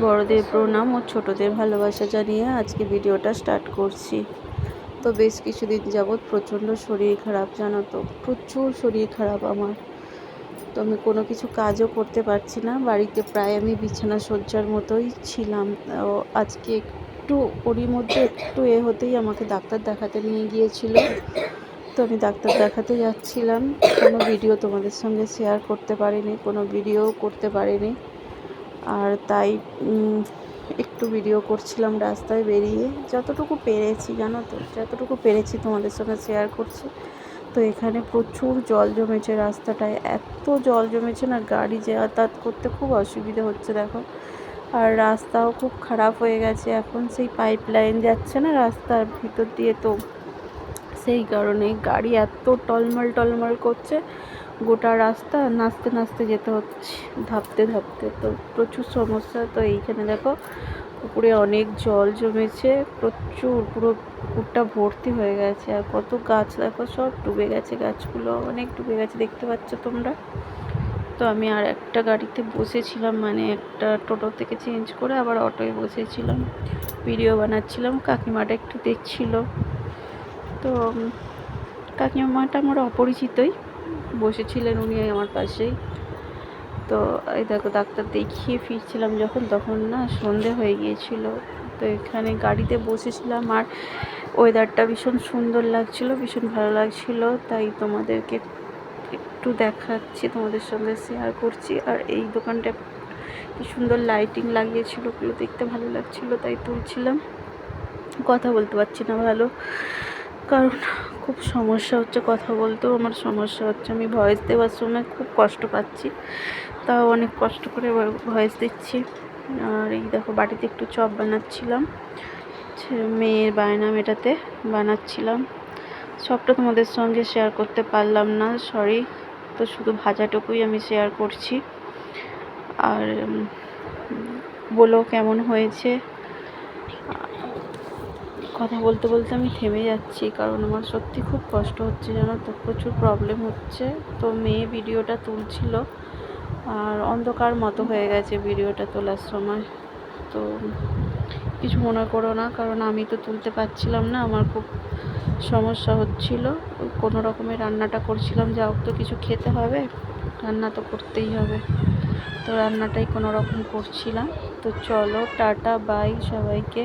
বড়দের প্রণাম ও ছোটদের ভালোবাসা জানিয়ে আজকে ভিডিওটা স্টার্ট করছি। তো বেশ কিছুদিন যাবৎ প্রচণ্ড শরীর খারাপ, জানো তো? প্রচুর শরীর খারাপ আমার। তো আমি কোনো কিছু কাজও করতে পারছি না। বাড়িতে প্রায় আমি বিছানা শয্যার মতোই ছিলাম। আজকে একটু ওরই মধ্যে একটু এ হতেই আমাকে ডাক্তার দেখাতে নিয়ে গিয়েছিল। তো আমি ডাক্তার দেখাতে যাচ্ছিলাম। কোনো ভিডিও তোমাদের সঙ্গে শেয়ার করতে পারিনি, কোনো ভিডিও করতে পারিনি। আর তাই একটু ভিডিও করছিলাম রাস্তায় বেরিয়ে। যতটুকু পেরেছি, জানো তো, যতটুকু পেরেছি তোমাদের সঙ্গে শেয়ার করছি। তো এখানে প্রচুর জল জমেছে রাস্তাটায়। এত জল জমেছে না, গাড়ি যাতায়াত করতে খুব অসুবিধা হচ্ছে, দেখো। আর রাস্তাও খুব খারাপ হয়ে গেছে, এখন সেই পাইপ লাইন যাচ্ছে না রাস্তার ভিতর দিয়ে তো। সেই কারণে গাড়ি এত টলমল টলমল করছে, গোটা রাস্তা নাচতে নাচতে যেতে হচ্ছে, ধাপতে ধাপতে। তো প্রচুর সমস্যা, তো এইখানে দেখো পুকুরে অনেক জল জমেছে, প্রচুর, পুরো পুকুরটা ভর্তি হয়ে গেছে। আর কত গাছ দেখো, সব ডুবে গেছে, গাছগুলো অনেক ডুবে গেছে, দেখতে পাচ্ছ তোমরা? তো আমি আর একটা গাড়িতে বসেছিলাম মানে একটা টোটো থেকে চেঞ্জ করে আবার অটোয় বসেছিলাম। ভিডিও বানাচ্ছিলাম, কাকিমাটা একটু দেখছিল। তো কাকিমাটা আমার অপরিচিতই। বসেছিলেন উনি আমার পাশেই। তো এই দেখো, ডাক্তার দেখিয়ে ফিরছিলাম যখন, তখন না সন্ধে হয়ে গিয়েছিল। তো এখানে গাড়িতে বসেছিলাম আর ওয়েদারটা ভীষণ সুন্দর লাগছিল, ভীষণ ভালো লাগছিল। তাই তোমাদেরকে একটু দেখাচ্ছি, তোমাদের সঙ্গে শেয়ার করছি। আর এই দোকানটা কি সুন্দর লাইটিং লাগিয়েছিল ওগুলো দেখতে ভালো লাগছিল, তাই তুলছিলাম। কথা বলতে পারছি না ভালো। কারণ খুব সমস্যা হচ্ছে কথা বলতেও আমার সমস্যা হচ্ছে। আমি ভয়েস দেওয়ার সময় খুব কষ্ট পাচ্ছি। তাও অনেক কষ্ট করে ভয়েস দিচ্ছি। আর এই দেখো বাড়িতে একটু চপ বানাচ্ছিলাম। মেয়ের বায়না মেটাতে বানাচ্ছিলাম। সবটা তোমাদের সঙ্গে শেয়ার করতে পারলাম না সরি তো শুধু ভাজাটুকুই আমি শেয়ার করছি। আর বলো কেমন হয়েছে? কথা বলতে বলতে আমি থেমে যাচ্ছি, কারণ আমার সত্যি খুব কষ্ট হচ্ছে জানো তো, প্রচুর প্রবলেম হচ্ছে। তো মেয়ে ভিডিওটা তুলছিল, আর অন্ধকার মতো হয়ে গেছে ভিডিওটা তোলার সময়। তো কিছু মনে করো না, কারণ আমি তো তুলতে পারছিলাম না, আমার খুব সমস্যা হচ্ছিল। কোনো রকমের রান্নাটা করছিলাম, যা হোক তো কিছু খেতে হবে, রান্না তো করতেই হবে। তো রান্নাটাই কোনো রকম করছিলাম। তো চলো, টাটা বাই সবাইকে।